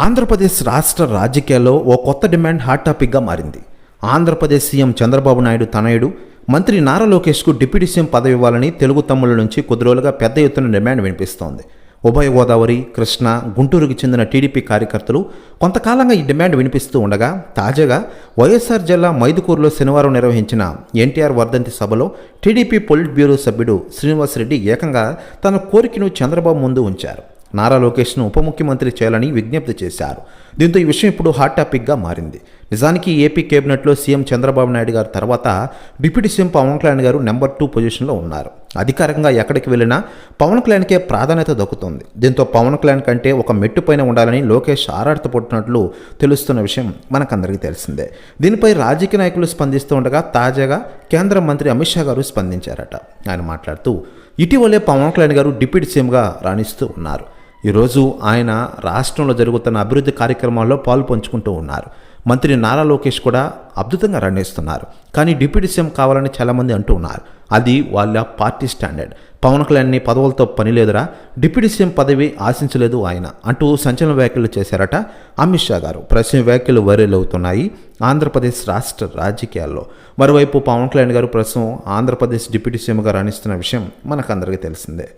ఆంధ్రప్రదేశ్ రాష్ట్ర రాజకీయాల్లో ఓ కొత్త డిమాండ్ హాట్ టాపిక్గా మారింది. ఆంధ్రప్రదేశ్ సీఎం చంద్రబాబు నాయుడు తనయుడు మంత్రి నారా లోకేష్కు డిప్యూటీ సీఎం పదవి ఇవ్వాలని తెలుగు తమ్ముల నుంచి కొద్ది రోజులుగా పెద్ద ఎత్తున డిమాండ్ వినిపిస్తోంది. ఉభయ గోదావరి కృష్ణ గుంటూరుకు చెందిన టీడీపీ కార్యకర్తలు కొంతకాలంగా ఈ డిమాండ్ వినిపిస్తూ ఉండగా తాజాగా వైఎస్ఆర్ జిల్లా మైదుకూరులో శనివారం నిర్వహించిన ఎన్టీఆర్ వర్ధంతి సభలో టీడీపీ పొలిట్ బ్యూరో సభ్యుడు శ్రీనివాసరెడ్డి ఏకంగా తన కోరికను చంద్రబాబు ముందు ఉంచారు. నారా లోకేష్ను ఉప ముఖ్యమంత్రి చేయాలని విజ్ఞప్తి చేశారు. దీంతో ఈ విషయం ఇప్పుడు హాట్ టాపిక్గా మారింది. నిజానికి ఏపీ కేబినెట్లో సీఎం చంద్రబాబు నాయుడు గారు తర్వాత డిప్యూటీ సీఎం పవన్ కళ్యాణ్ గారు నెంబర్ టూ పొజిషన్లో ఉన్నారు. అధికారికంగా ఎక్కడికి వెళ్ళినా పవన్ కళ్యాణ్కే ప్రాధాన్యత దక్కుతుంది. దీంతో పవన్ కళ్యాణ్ కంటే ఒక మెట్టు పైన ఉండాలని లోకేష్ ఆరాటపడుతున్నట్లు తెలుస్తున్న విషయం మనకందరికీ తెలిసిందే. దీనిపై రాజకీయ నాయకులు స్పందిస్తూ ఉండగా తాజాగా కేంద్ర మంత్రి అమిత్ షా గారు స్పందించారట. ఆయన మాట్లాడుతూ ఇటీవలే పవన్ కళ్యాణ్ గారు డిప్యూటీ సీఎంగా రాణిస్తూ ఉన్నారు. ఈరోజు ఆయన రాష్ట్రంలో జరుగుతున్న అభివృద్ధి కార్యక్రమాల్లో పాలు పంచుకుంటూ ఉన్నారు. మంత్రి నారా లోకేష్ కూడా అద్భుతంగా రణిస్తున్నారు కానీ డిప్యూటీ సీఎం కావాలని చాలామంది అంటూ ఉన్నారు. అది వాళ్ళ పార్టీ స్టాండర్డ్. పవన్ కళ్యాణ్ని పదవులతో పని లేదురా డిప్యూటీ సీఎం పదవి ఆశించలేదు ఆయన అంటూ సంచలన వ్యాఖ్యలు చేశారట అమిత్ షా గారు. ప్రస్తుతం వ్యాఖ్యలు వైరల్ అవుతున్నాయి ఆంధ్రప్రదేశ్ రాష్ట్ర రాజకీయాల్లో. మరోవైపు పవన్ కళ్యాణ్ గారు ప్రస్తుతం ఆంధ్రప్రదేశ్ డిప్యూటీ సీఎంగా రాణిస్తున్న విషయం మనకందరికీ తెలిసిందే.